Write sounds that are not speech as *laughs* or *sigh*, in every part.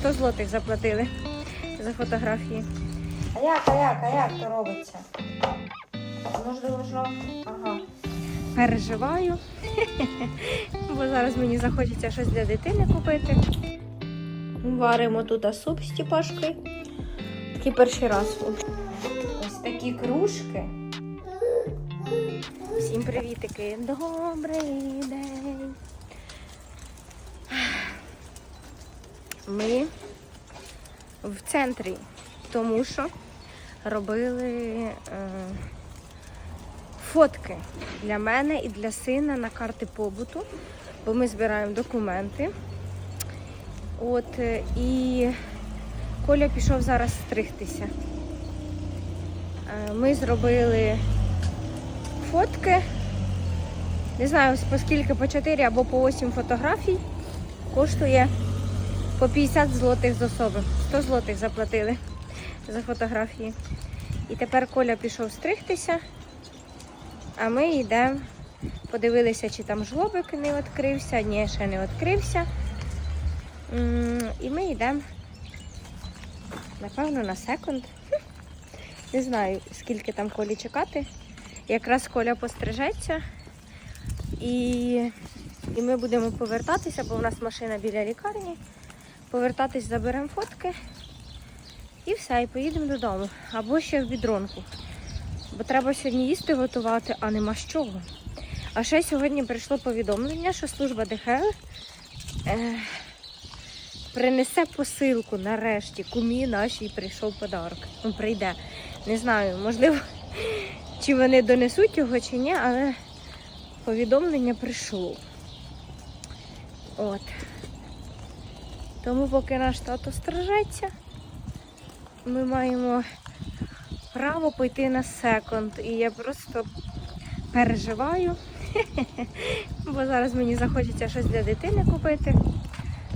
100 злотих заплатили за фотографії. А як, а як, а як то робиться? Должно. Ага. Переживаю, *laughs* бо зараз мені захочеться щось для дитини купити. Варимо тут суп з тіпашкою. Такий перший раз. Ось такі кружки. Всім привітики. Добрий день. Ми в центрі, тому що робили е, фотки для мене і для сина на карти побуту, бо ми збираємо документи. От е, і Коля пішов зараз стригтися. Е, Ми зробили фотки. Не знаю, по скільки, по 4 або по 8 фотографій. Коштує по 50 злотих з особи. 100 злотих заплатили за фотографії. І тепер Коля пішов стригтися, а ми йдемо. Подивилися, чи там жлобик не відкрився. Ні, ще не відкрився. І ми йдемо, напевно, на секунд. Не знаю, скільки там Колі чекати. Якраз Коля пострижеться. І, і ми будемо повертатися, бо у нас машина біля лікарні. Повертатись, заберемо фотки. І все, і поїдемо додому. Або ще в бідронку. Бо треба сьогодні їсти готувати, а нема з чого. А ще сьогодні прийшло повідомлення, що служба ДХЛ е, принесе посилку нарешті. Кумі нашій прийшов подарок. Ну, прийде. Не знаю, можливо, чи вони донесуть його, чи ні, але повідомлення прийшло. От. Тому поки наш тато стражеться, ми маємо право пойти на секонд. І я просто переживаю, *laughs* бо зараз мені захочеться щось для дитини купити.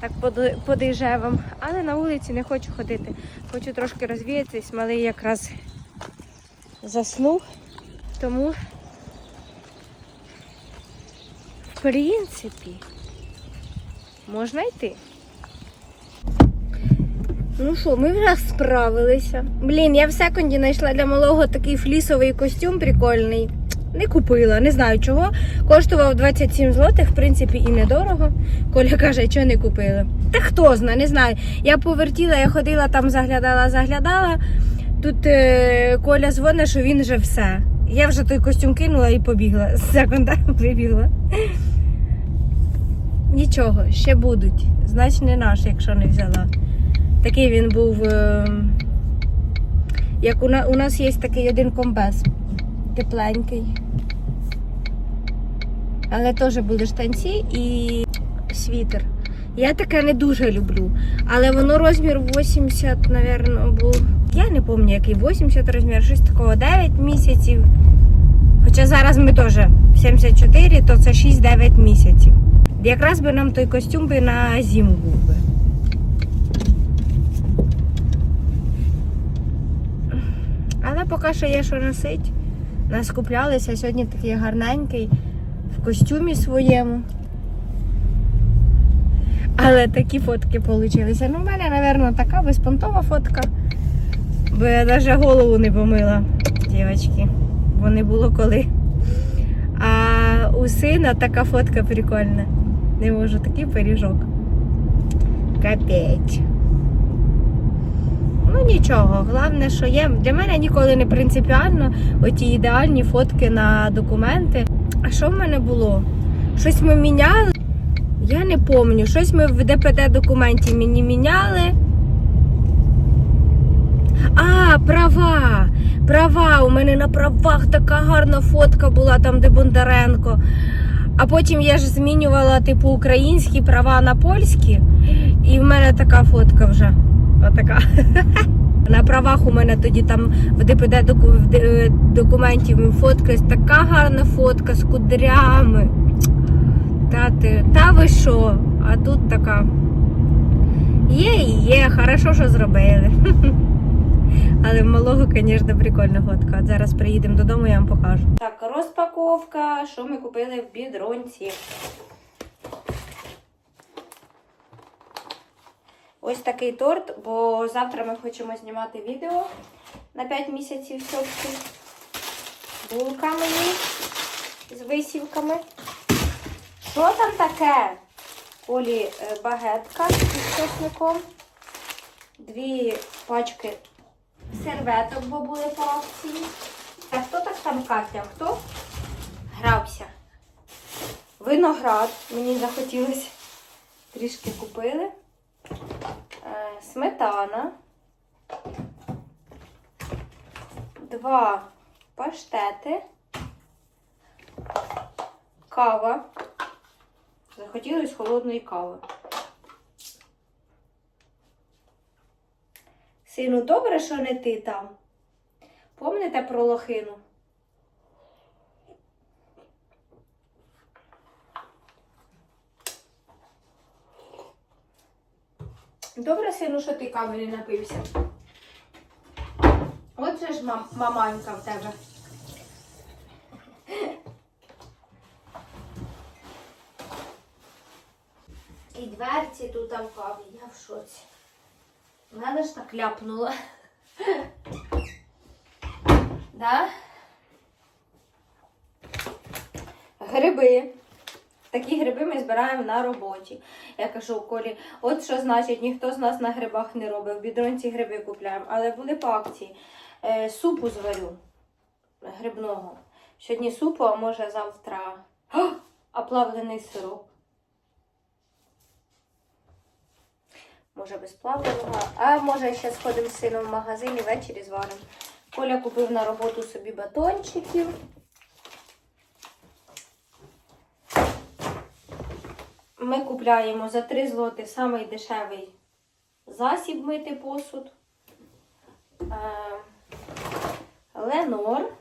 Так поди- подейжевам. Але на вулиці не хочу ходити. Хочу трошки розвіятись, малий якраз заснув. Тому, в принципі, можна йти. Ну що, ми вже справилися. Блін, я в секунді знайшла для малого такий флісовий костюм прикольний. Не купила, не знаю чого. Коштував 27 злотих, в принципі, і недорого. Коля каже, що не купила. Та хто знає, не знаю. Я повертіла, я ходила там, заглядала, заглядала. Тут е, Коля дзвонить, що він вже все. Я вже той костюм кинула і побігла. З *laughs* секунда вибігла. Нічого, ще будуть. Значить, не наш, якщо не взяла. Такий він був. е, Як у, на, у нас є такий один комбез. Тепленький. Але теж були штанці і світер. Я таке не дуже люблю. Але воно розмір 80, напевно, був. Я не пам'ятаю, який 80 розмір, щось такого 9 місяців. Хоча зараз ми теж 74, то це 6-9 місяців. Якраз би нам той костюм би на зиму був би. Але поки що є що носить. Нас куплялися сьогодні такий гарненький в костюмі своєму. Але такі фотки вийшли. Ну, в мене, мабуть, така безпонтова фотка. Бо я навіть голову не помила, дівчатки. Бо не було коли. А у сина така фотка прикольна. Не можу, такий пиріжок. Капець. Ну нічого, головне, що є. Для мене ніколи не принципіально оті ідеальні фотки на документи. А що в мене було? Щось ми міняли? Я не пам'ятаю. Щось ми в ДПД документі мені міняли. А, права! Права! У мене на правах така гарна фотка була там, де Бондаренко. А потім я ж змінювала типу українські права на польські, і в мене така фотка вже. Отака. *laughs* На правах у мене тоді там в ДПД е, документів фоткась така гарна фотка з кудрями. Та, ти, та ви що? А тут така. Є і є, хорошо, що зробили. *laughs* Але малого, звісно, прикольна фотка. От зараз приїдемо додому, я вам покажу. Так, розпаковка, що ми купили в бідронці. Ось такий торт, бо завтра ми хочемо знімати відео на 5 місяців сьогодні. Булка мені з висівками. Що там таке? Олі е, багетка із чесником. Дві пачки серветок, бо були по акції. А хто так там катя? Хто грався? Виноград. Мені захотілося. Трішки купили. Сметана. Два паштети. Кава. Захотілося холодної кави. Сину, добре, що не ти там. Помните про лохину? Добре, сину, що ти кави не напився. Отже ж мам, маманька в тебе. І дверці тут там каві, я в шоці. Мене ж так ляпнула. Да? Гриби. Такі гриби ми збираємо на роботі. Я кажу Колі, от що значить, ніхто з нас на грибах не робив. В бідронці гриби купляємо. Але були по акції. Е, супу зварю грибного. Сьогодні супу, а може завтра. О, а плавлений сироп. Може без плавленого. А може ще сходимо з сином в магазин і ввечері зваримо. Коля купив на роботу собі батончиків. Ми купляємо за 3 злоти самий дешевий засіб мити посуд. Е, Ленор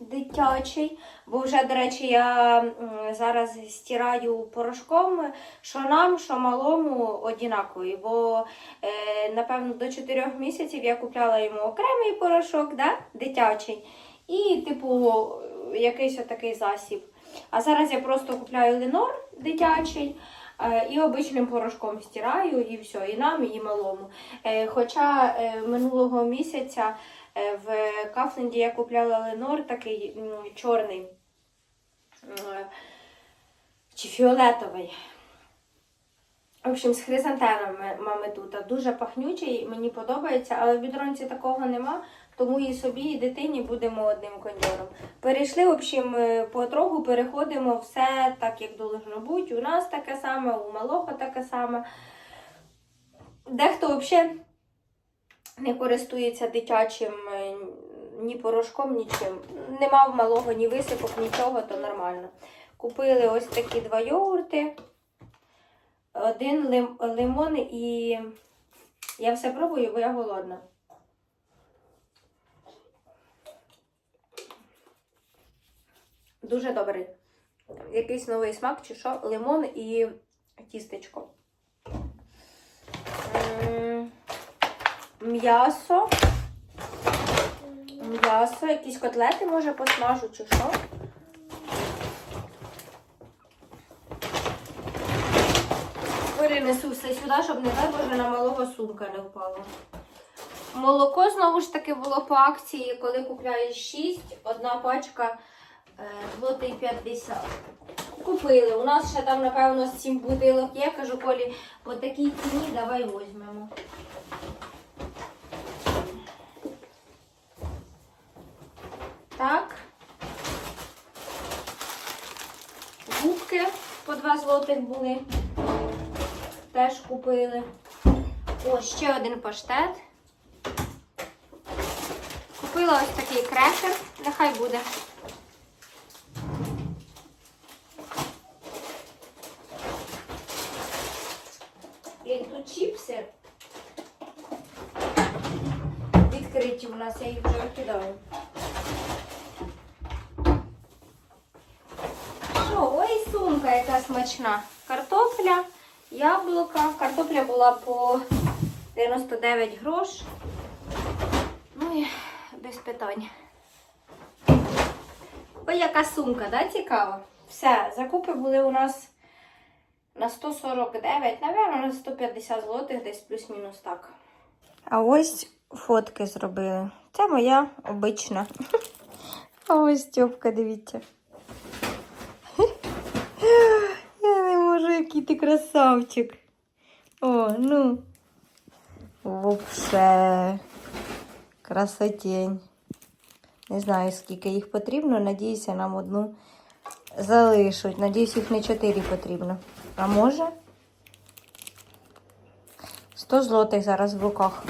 дитячий. Бо вже, до речі, я зараз стираю порошком, що нам, що малому однаковий. Бо, е, напевно, до 4 місяців я купляла йому окремий порошок, да? дитячий. І, типу, якийсь отакий засіб. А зараз я просто купляю Ленор дитячий е, і обичним порошком стираю, і все, і нам, і малому. Е, Хоча е, минулого місяця в Кафленді я купляла Ленор такий чорний чи фіолетовий. В общем, з хризантемами мами тут. Дуже пахнючий, мені подобається, але в бідронці такого нема, тому і собі, і дитині будемо одним кондьором. Перейшли, в общем, е, потроху переходимо все так, як должно бути. У нас таке саме, у малого таке саме. Дехто взагалі не користується дитячим е, ні порошком, нічим. Нема в малого ні висипок, нічого, то нормально. Купили ось такі два йогурти, один лим, лимон і я все пробую, бо я голодна. Дуже добрий. Якийсь новий смак чи що? Лимон і тістечко. М'ясо. М'ясо, якісь котлети, може, посмажу чи що. Перенесу все сюди, щоб не дай Боже на малого сумка не впала. Молоко знову ж таки було по акції, коли купляєш 6, одна пачка злотий 50. Купили. У нас ще там, напевно, 7 бутилок є. Кажу, Колі, по такій ціні давай візьмемо. Так. Губки по 2 злотих були. Теж купили. О, ще один паштет. Купила ось такий крекер. Нехай буде. Блін, тут чіпси. Відкриті у нас, я їх вже викидаю. Що, ой, сумка яка смачна. Картопля, яблука. Картопля була по 99 грош. Ну і без питань. Ой, яка сумка, да, цікава? Все, закупи були у нас на 149, напевно, на 150 злотих, десь плюс-мінус так. А ось фотки зробили. Це моя обична. *laughs* А ось Стьопка, дивіться. Я не можу, який ти красавчик. О, ну. Вообще. Красотень. Не знаю, скільки їх потрібно. Надіюся, нам одну залишуть. Надіюсь, їх не чотири потрібно. А може? 100 злотих зараз в руках.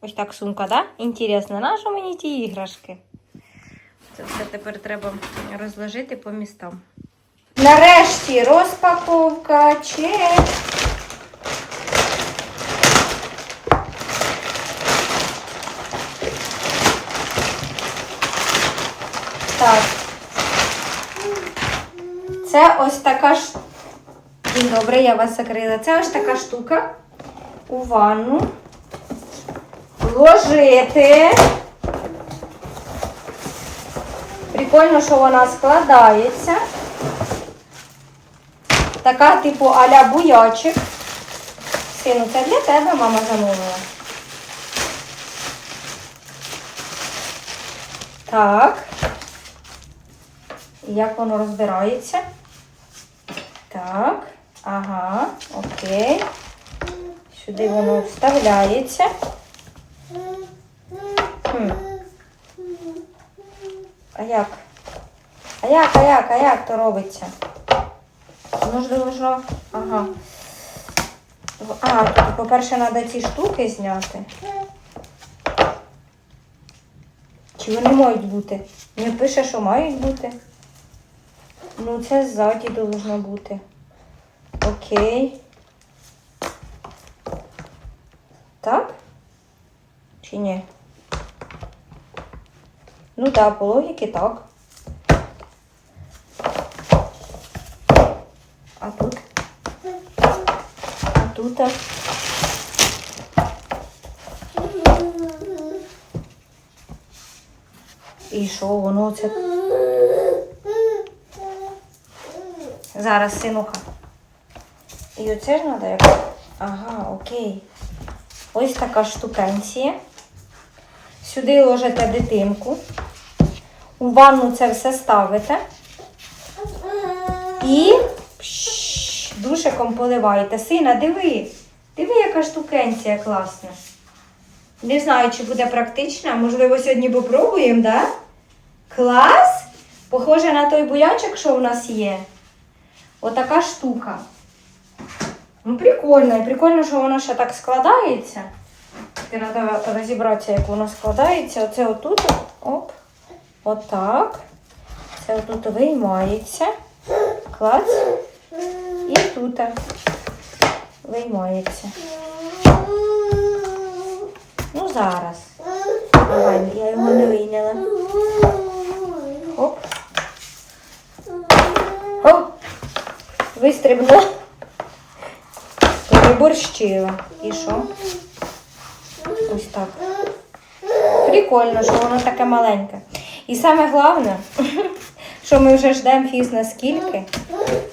Ось так сумка, да? Інтересно, на що мені ті іграшки? Це все тепер треба розложити по містам. Нарешті розпаковка чек. Так. Це ось така ж. Блін, Добре, я вас закрила. Це ось така штука у ванну. Вложити. Прикольно, що вона складається. Така, типу, аля буячик. Сину, це для тебе мама замовила. Так. Як воно розбирається? Так. Ага, окей. Сюди воно вставляється. Хм. А як? А як, а як, а як то робиться? Воно ж. Ага. А, по-перше, треба ці штуки зняти. Чи вони мають бути? Не пише, що мають бути. Ну, це ззаді должно бути. Окей. Так? Чи ні? Ну так, по логіки так. А тут? А тут? І що воно це? Зараз, синуха. І оце ж треба як. Ага, окей. Ось така штукенція. Сюди ложите дитинку. У ванну це все ставите. І душиком поливаєте. Сина, диви. Диви, яка штукенція класна. Не знаю, чи буде практична. Можливо, сьогодні попробуємо, да? Клас! Похоже на той буячок, що у нас є. Отака штука. Ну, прикольно. І прикольно, що воно ще так складається. Треба розібратися, як воно складається. Оце отут. Оп. Отак. Це отут виймається. Клац. І тут виймається. Ну, зараз. Давай, я його не вийняла. Оп. Оп. Вистрибнула. Переборщила. І що? Ось так. Прикольно, що воно таке маленьке. І саме головне, що ми вже ждемо фіз наскільки,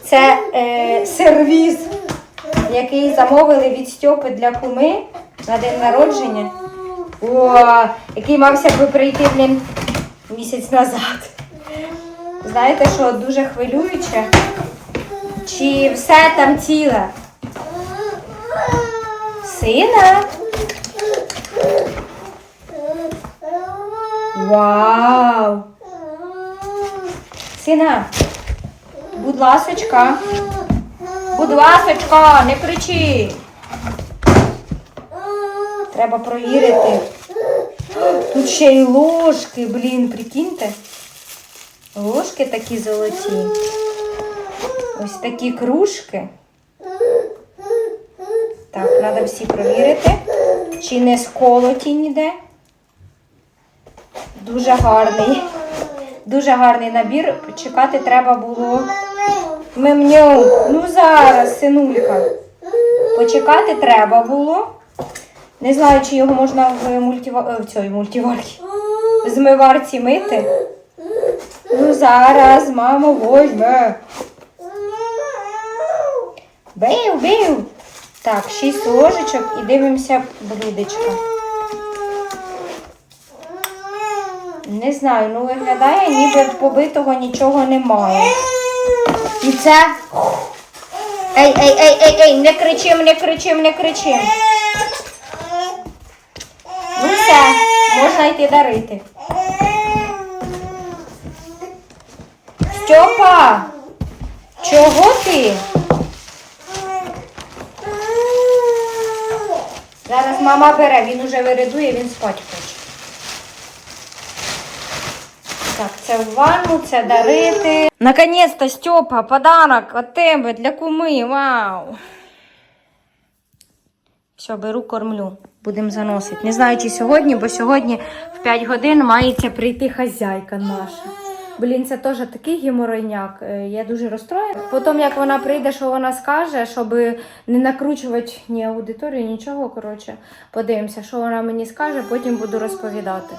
це е, сервіз, який замовили від Стьопи для куми на день народження. О, який мався би прийти блін, місяць назад. Знаєте, що дуже хвилююче? Чи все там ціле? Сина? Вау! Сина, будь ласочка. Будь ласочка, не кричи. Треба провірити. Тут ще й ложки, блін, прикиньте. Ложки такі золоті. Ось такі кружки. Так, треба всі провірити. Чи не сколоті ніде. Дуже гарний. Дуже гарний набір. Чекати треба було. Мемню. Ну зараз, синулька. Почекати треба було. Не знаю, чи його можна в мультива... е, в цій мультиварці. В змиварці мити. Ну зараз мама возьме. Бив, бив. Так, 6 ложечок і дивимося блюдечко. Не знаю, ну виглядає, ніби побитого нічого немає. І це. Ей, ей, ей, ей, ей, не кричим, не кричим, не кричим. Ну все, можна йти дарити. Стьопа! Чого ти? Зараз мама бере, він уже виридує, він спать хоче. Так, це в ванну, це дарити. Наконець-то, Стьопа, подарок від тебе для куми. Вау. Все, беру, кормлю. Будемо заносити. Не знаю, чи сьогодні, бо сьогодні в 5 годин мається прийти хазяйка наша. Блін, це теж такий геморойняк. Е, Я дуже розстроєна. Потім, як вона прийде, що вона скаже, щоб не накручувати ні аудиторію, нічого. Коротше, подивимося, що вона мені скаже, потім буду розповідати.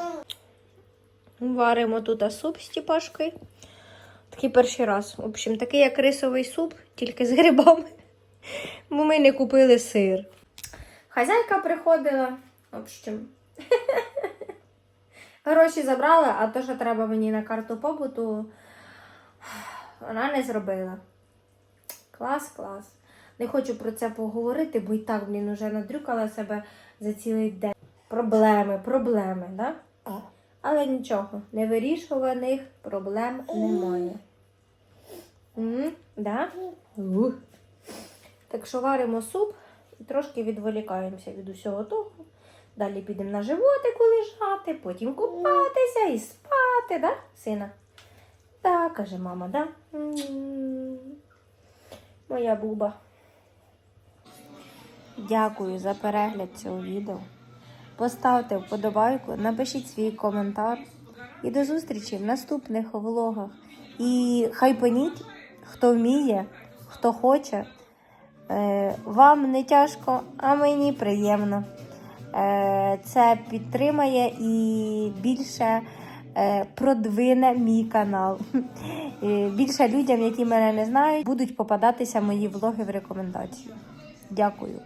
Варимо тут суп з тіпашкою. Такий перший раз. В общем, такий як рисовий суп, тільки з грибами. Бо ми не купили сир. Хазяйка приходила. В общем. Гроші забрала, а то, що треба мені на карту побуту, вона не зробила. Клас, клас. Не хочу про це поговорити, бо і так, блін, уже надрюкала себе за цілий день. Проблеми, проблеми, да? Але нічого, невирішуваних проблем немає. М, да? Ух. Так що варимо суп і трошки відволікаємося від усього того. Далі підемо на животику лежати, потім купатися і спати, да, сина? Так, каже мама, да? М. Моя буба. Дякую за перегляд цього відео. Поставте вподобайку, напишіть свій коментар. І до зустрічі в наступних влогах. І хайпаніть, хто вміє, хто хоче. Е, вам не тяжко, а мені приємно. Е, це підтримає і більше е, продвине мій канал. Більше людям, які мене не знають, будуть попадатися мої влоги в рекомендації. Дякую.